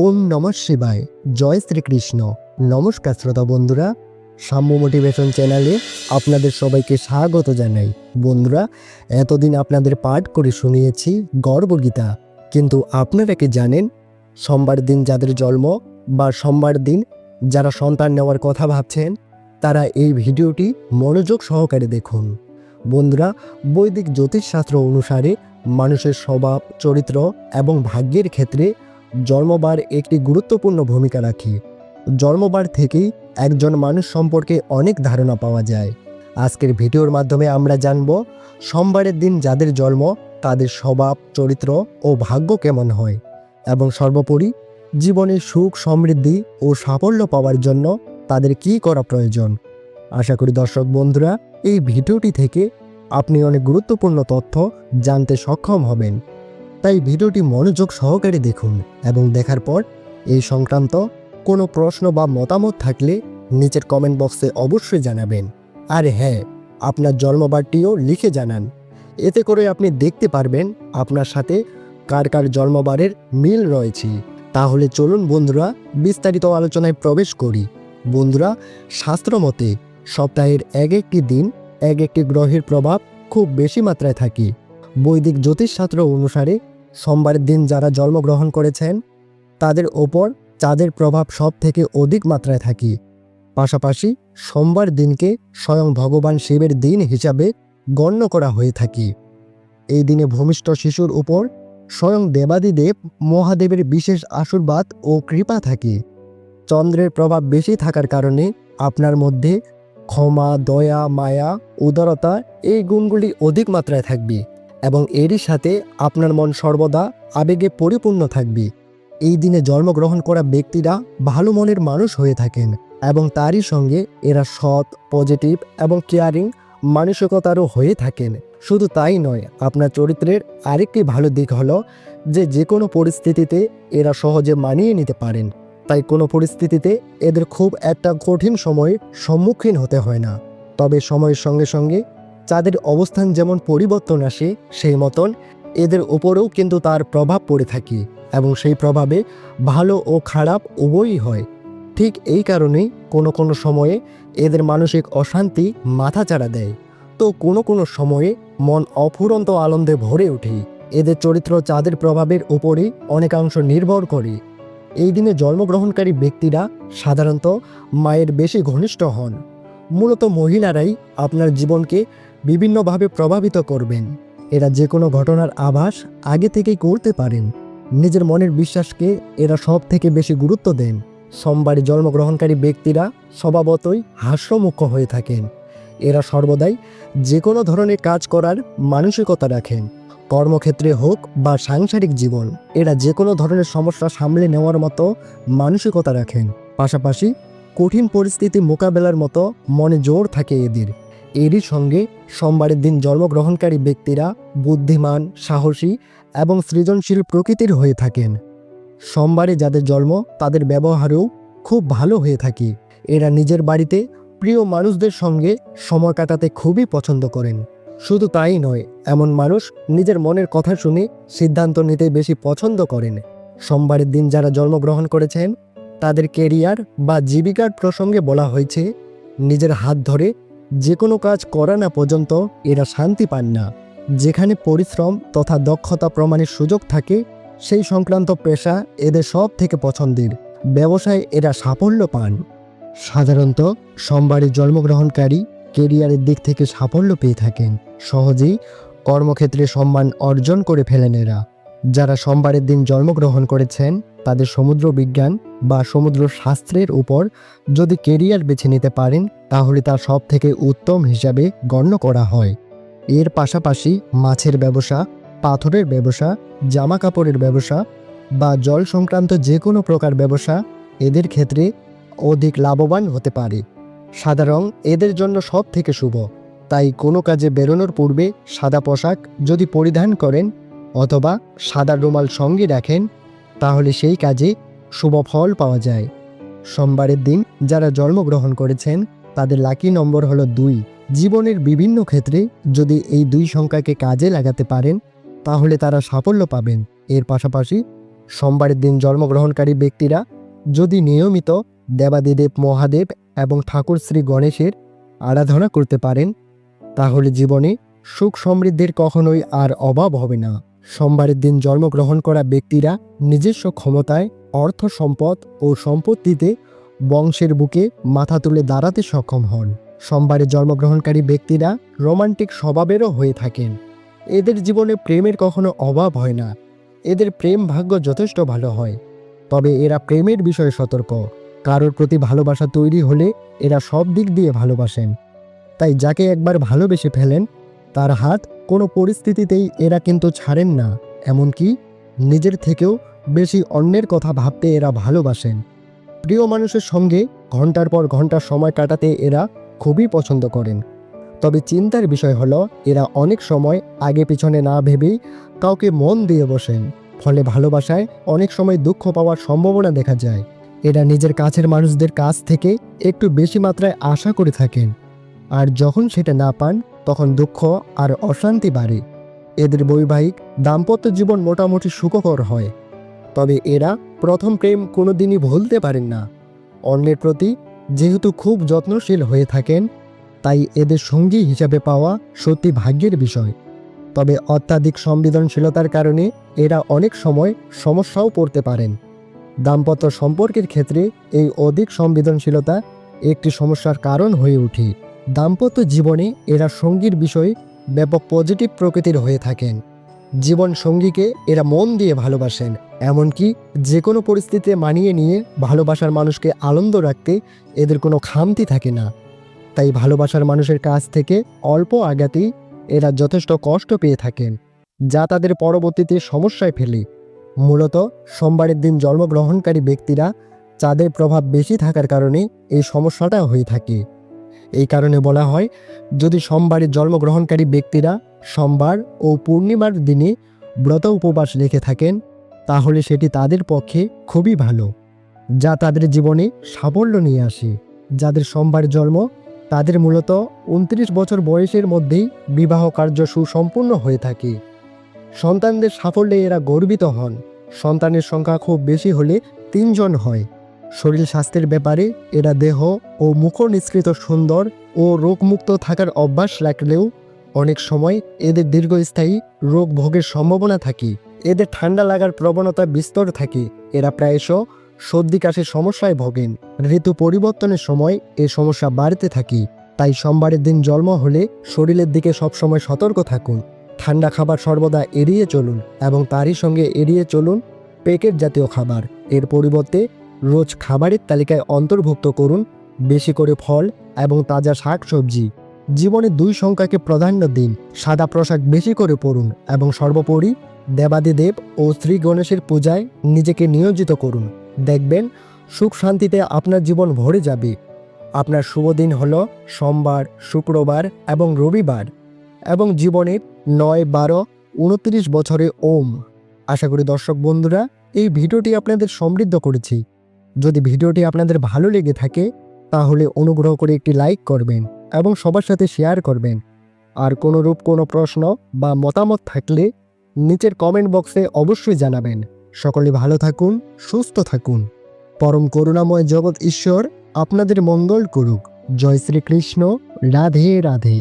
ওম নম শিবায়। জয় শ্রীকৃষ্ণ। নমস্কার শ্রোতা বন্ধুরা, সাম্য মোটিভেশন চ্যানেলে আপনাদের সবাইকে স্বাগত জানাই। বন্ধুরা, এতদিন আপনাদের পাঠ করে শুনিয়েছি গর্বগীতা। কিন্তু আপনারা কি জানেন, সোমবার দিন যাদের জন্ম বা সোমবার দিন যারা সন্তান নেওয়ার কথা ভাবছেন, তারা এই ভিডিওটি মনোযোগ সহকারে দেখুন। বন্ধুরা, বৈদিক জ্যোতিষশাস্ত্র অনুসারে মানুষের স্বভাব, চরিত্র এবং ভাগ্যের ক্ষেত্রে জন্মবার একটি গুরুত্বপূর্ণ ভূমিকা রাখে। জন্মবার থেকেই একজন মানুষ সম্পর্কে অনেক ধারণা পাওয়া যায়। আজকের ভিডিওর মাধ্যমে আমরা জানব, সোমবারের দিন যাদের জন্ম, তাদের স্বভাব, চরিত্র ও ভাগ্য কেমন হয় এবং সর্বোপরি জীবনে সুখ, সমৃদ্ধি ও সাফল্য পাওয়ার জন্য তাদের কী করা প্রয়োজন। আশা করি দর্শক বন্ধুরা, এই ভিডিওটি থেকে আপনি অনেক গুরুত্বপূর্ণ তথ্য জানতে সক্ষম হবেন। তাই ভিডিওটি মনোযোগ সহকারে দেখুন এবং দেখার পর এই সংক্রান্ত কোনো প্রশ্ন বা মতামত থাকলে নিচের কমেন্ট বক্সে অবশ্যই জানাবেন। আর হ্যাঁ আপনার জন্মবারটিও লিখে জানান। এতে করে আপনি দেখতে পারবেন আপনার সাথে কার কার জন্মবারের মিল রয়েছে। তাহলে চলুন বন্ধুরা বিস্তারিত আলোচনায় প্রবেশ করি। বন্ধুরা, শাস্ত্র মতে সপ্তাহের এক একটি দিন, এক একটি গ্রহের প্রভাব খুব বেশি মাত্রায় থাকে। বৈদিক জ্যোতিষশাস্ত্র অনুসারে সোমবারের দিন যারা জন্মগ্রহণ করেছেন, তাদের ওপর চাঁদের প্রভাব সব থেকে অধিক মাত্রায় থাকি। পাশাপাশি সোমবার দিনকে স্বয়ং ভগবান শিবের দিন হিসাবে গণ্য করা হয়ে থাকে। এই দিনে ভূমিষ্ঠ শিশুর উপর স্বয়ং দেবাদিদেব মহাদেবের বিশেষ আশীর্বাদ ও কৃপা থাকে। চন্দ্রের প্রভাব বেশি থাকার কারণে আপনার মধ্যে ক্ষমা, দয়া, মায়া, উদারতা এই গুণগুলি অধিক মাত্রায় থাকবে। এবং এরই সাথে আপনার মন সর্বদা আবেগে পরিপূর্ণ থাকবে। এই দিনে জন্মগ্রহণ করা ব্যক্তিরা ভালো মনের মানুষ হয়ে থাকেন এবং তারই সঙ্গে এরা সৎ পজিটিভ এবং কেয়ারিং মানসিকতারও হয়ে থাকেন। শুধু তাই নয়, আপনার চরিত্রের আরেকটি ভালো দিক হলো যে যে কোনো পরিস্থিতিতে এরা সহজে মানিয়ে নিতে পারেন। তাই কোনো পরিস্থিতিতে এদের খুব একটা কঠিন সময়ের সম্মুখীন হতে হয় না। তবে সময়ের সঙ্গে সঙ্গে চাঁদের অবস্থান যেমন পরিবর্তন আসে, সেই মতন এদের ওপরেও কিন্তু তার প্রভাব পড়ে থাকে এবং সেই প্রভাবে ভালো ও খারাপ উভয়ই হয়। ঠিক এই কারণেই কোনো কোনো সময়ে এদের মানসিক অশান্তি মাথাচাড়া দেয়। তো কোনো কোনো সময়ে মন অফুরন্ত আনন্দে ভরে ওঠে। এদের চরিত্র চাঁদের প্রভাবের উপরেই অনেকাংশ নির্ভর করে। এই দিনে জন্মগ্রহণকারী ব্যক্তিরা সাধারণত মায়ের বেশি ঘনিষ্ঠ হন। মূলত মহিলারাই আপনার জীবনকে বিভিন্নভাবে প্রভাবিত করবেন। এরা যে কোনো ঘটনার আভাস আগে থেকেই করতে পারেন। নিজের মনের বিশ্বাসকে এরা সব থেকে বেশি গুরুত্ব দেন। সোমবারে জন্মগ্রহণকারী ব্যক্তিরা স্বভাবতই হাস্যমুখ্য হয়ে থাকেন। এরা সর্বদাই যে কোনো ধরনের কাজ করার মানসিকতা রাখেন। কর্মক্ষেত্রে হোক বা সাংসারিক জীবন, এরা যে কোনো ধরনের সমস্যা সামলে নেওয়ার মতো মানসিকতা রাখেন। পাশাপাশি কঠিন পরিস্থিতি মোকাবেলার মতো মনে জোর থাকে এদের। এরই সঙ্গে সোমবারের দিন জন্মগ্রহণকারী ব্যক্তিরা বুদ্ধিমান, সাহসী এবং সৃজনশীল প্রকৃতির হয়ে থাকেন। সোমবারে যাদের জন্ম, তাদের ব্যবহারেও খুব ভালো হয়ে থাকে। এরা নিজের বাড়িতে প্রিয় মানুষদের সঙ্গে সময় কাটাতে খুবই পছন্দ করেন। শুধু তাই নয়, এমন মানুষ নিজের মনের কথা শুনে সিদ্ধান্ত নিতে বেশি পছন্দ করেন। সোমবারের দিন যারা জন্মগ্রহণ করেছেন, তাদের কেরিয়ার বা জীবিকার প্রসঙ্গে বলা হয়েছে, নিজের হাত ধরে যে কোনো কাজ করা না পর্যন্ত এরা শান্তি পান না। যেখানে পরিশ্রম তথা দক্ষতা প্রমাণের সুযোগ থাকে, সেই সংক্রান্ত পেশা এদের সব থেকে পছন্দের। ব্যবসায় এরা সাফল্য পান। সাধারণত সোমবারে জন্মগ্রহণকারী কেরিয়ারের দিক থেকে সাফল্য পেয়ে থাকেন। সহজেই কর্মক্ষেত্রে সম্মান অর্জন করে ফেলেন এরা। যারা সোমবারের দিন জন্মগ্রহণ করেছেন, তাদের সমুদ্র বিজ্ঞান বা সমুদ্র শাস্ত্রের উপর যদি কেরিয়ার বেছে নিতে পারেন, তাহলে তা সব থেকে উত্তম হিসাবে গণ্য করা হয়। এর পাশাপাশি মাছের ব্যবসা, পাথরের ব্যবসা জামা কাপড়ের ব্যবসা বা জল সংক্রান্ত যে কোনো প্রকার ব্যবসা এদের ক্ষেত্রে অধিক লাভবান হতে পারে। সাদা রং এদের জন্য সব থেকে শুভ। তাই কোনো কাজে বেরোনোর পূর্বে সাদা পোশাক যদি পরিধান করেন অথবা সাদা রুমাল সঙ্গে রাখেন, তাহলে সেই কাজে শুভ ফল পাওয়া যায়। সোমবারের দিন যারা জন্মগ্রহণ করেছেন, তাদের লাকি নম্বর হলো দুই। জীবনের বিভিন্ন ক্ষেত্রে যদি এই দুই সংখ্যাকে কাজে লাগাতে পারেন, তাহলে তারা সাফল্য পাবেন। এর পাশাপাশি সোমবারের দিন জন্মগ্রহণকারী ব্যক্তিরা যদি নিয়মিত দেবাদিদেব মহাদেব এবং ঠাকুর শ্রী গণেশের আরাধনা করতে পারেন, তাহলে জীবনে সুখ সমৃদ্ধির কখনোই আর অভাব হবে না। সোমবারের দিন জন্মগ্রহণ করা ব্যক্তিরা নিজস্ব ক্ষমতায় অর্থ সম্পদ ও সম্পত্তিতে বংশের বুকে মাথা তুলে দাঁড়াতে সক্ষম হন। সোমবারে জন্মগ্রহণকারী ব্যক্তিরা রোমান্টিক স্বভাবেরও হয়ে থাকেন। এদের জীবনে প্রেমের কখনো অভাব হয় না। এদের প্রেম ভাগ্য যথেষ্ট ভালো হয়। তবে এরা প্রেমের বিষয়ে সতর্ক। কারোর প্রতি ভালোবাসা তৈরি হলে এরা সব দিক দিয়ে ভালোবাসেন। তাই যাকে একবার ভালোবেসে ফেলেন, তার হাত কোনো পরিস্থিতিতেই এরা কিন্তু ছাড়েন না, এমনকি নিজের থেকেও বেশি অন্যের কথা ভাবতে এরা ভালোবাসেন। প্রিয় মানুষের সঙ্গে ঘণ্টার পর ঘণ্টা সময় কাটাতে এরা খুবই পছন্দ করেন। তবে চিন্তার বিষয় হলো, এরা অনেক সময় আগে পিছনে না ভেবেই কাউকে মন দিয়ে বসেন, ফলে ভালোবাসায় অনেক সময় দুঃখ পাওয়ার সম্ভাবনা দেখা যায়। এরা নিজের কাছের মানুষদের কাছ থেকে একটু বেশি মাত্রায় আশা করে থাকেন, আর যখন সেটা না পান তখন দুঃখ আর অশান্তি বাড়ে। এদের বৈবাহিক দাম্পত্য জীবন মোটামুটি সুখকর হয়। তবে এরা প্রথম প্রেম কোনোদিনই ভুলতে পারেন না। অন্যের প্রতি যেহেতু খুব যত্নশীল হয়ে থাকেন, তাই এদের সঙ্গী হিসাবে পাওয়া সত্যি ভাগ্যের বিষয়। তবে অত্যাধিক সংবেদনশীলতার কারণে এরা অনেক সময় সমস্যাও পড়তে পারেন। দাম্পত্য সম্পর্কের ক্ষেত্রে এই অধিক সংবেদনশীলতা একটি সমস্যার কারণ হয়ে ওঠে। দাম্পত্য জীবনে এরা সঙ্গীর বিষয়ে ব্যাপক পজিটিভ প্রকৃতির হয়ে থাকেন। জীবন সঙ্গীকে এরা মন দিয়ে ভালোবাসেন, এমনকি যে কোনো পরিস্থিতিতে মানিয়ে নিয়ে ভালোবাসার মানুষকে আনন্দ রাখতে এদের কোনো খামতি থাকে না। তাই ভালোবাসার মানুষের কাছ থেকে অল্প আঘাতেই এরা যথেষ্ট কষ্ট পেয়ে থাকেন, যা তাদের পরবর্তীতে সমস্যায় ফেলে। মূলত সোমবারের দিন জন্মগ্রহণকারী ব্যক্তিরা চাঁদের প্রভাব বেশি থাকার কারণে এই সমস্যাটা হয়ে থাকে। এই কারণে বলা হয়, যদি সোমবারে জন্মগ্রহণকারী ব্যক্তিরা সোমবার ও পূর্ণিমার দিনে ব্রত উপবাস রেখে থাকেন, তাহলে সেটি তাদের পক্ষে খুবই ভালো, যা তাদের জীবনে সাফল্য নিয়ে আসে। যাদের সোমবার জন্ম, তাদের মূলত উনত্রিশ বছর বয়সের মধ্যেই বিবাহ কার্য সুসম্পূর্ণ হয়ে থাকে। সন্তানদের সাফল্যে এরা গর্বিত হন। সন্তানের সংখ্যা খুব বেশি হলে তিনজন হয়। শরীর স্বাস্থ্যের ব্যাপারে এরা দেহ ও মুখ নিষ্কৃত সুন্দর ও রোগমুক্ত থাকার অভ্যাস রাখলেও অনেক সময় এদের দীর্ঘস্থায়ী রোগ ভোগের সম্ভাবনা থাকে। এদের ঠান্ডা লাগার প্রবণতা বিস্তর থাকে। এরা প্রায়শ সর্দি, কাশির সমস্যায় ভোগেন। ঋতু পরিবর্তনের সময় এ সমস্যা বাড়তে থাকে। তাই সোমবারের দিন জন্ম হলে শরীরের দিকে সবসময় সতর্ক থাকুন। ঠান্ডা খাবার সর্বদা এড়িয়ে চলুন এবং তারই সঙ্গে এড়িয়ে চলুন প্যাকেট জাতীয় খাবার। এর পরিবর্তে রোজ খাবারের তালিকায় অন্তর্ভুক্ত করুন বেশি করে ফল এবং তাজা শাক সবজি জীবনে দুই সংখ্যাকে প্রাধান্য দিন। সাদা পোশাক বেশি করে পড়ুন এবং সর্বোপরি দেবাদিদেব ও শ্রী গণেশের পূজায় নিজেকে নিয়োজিত করুন। দেখবেন সুখ শান্তিতে আপনার জীবন ভরে যাবে। আপনার শুভ দিন হল সোমবার, শুক্রবার এবং রবিবার এবং জীবনের নয়, বারো, উনত্রিশ বছরে ওম। আশা করি দর্শক বন্ধুরা, এই ভিডিওটি আপনাদের সমৃদ্ধ করেছি। যদি ভিডিওটি আপনাদের ভালো লেগে থাকে, তাহলে অনুগ্রহ করে একটি লাইক করবেন এবং সবার সাথে শেয়ার করবেন। আর কোনো রূপ কোনো প্রশ্ন বা মতামত থাকলে নিচের কমেন্ট বক্সে অবশ্যই জানাবেন। সকলে ভালো থাকুন, সুস্থ থাকুন। পরম করুণাময় জগৎ ঈশ্বর আপনাদের মঙ্গল করুক। জয় শ্রীকৃষ্ণ। রাধে রাধে।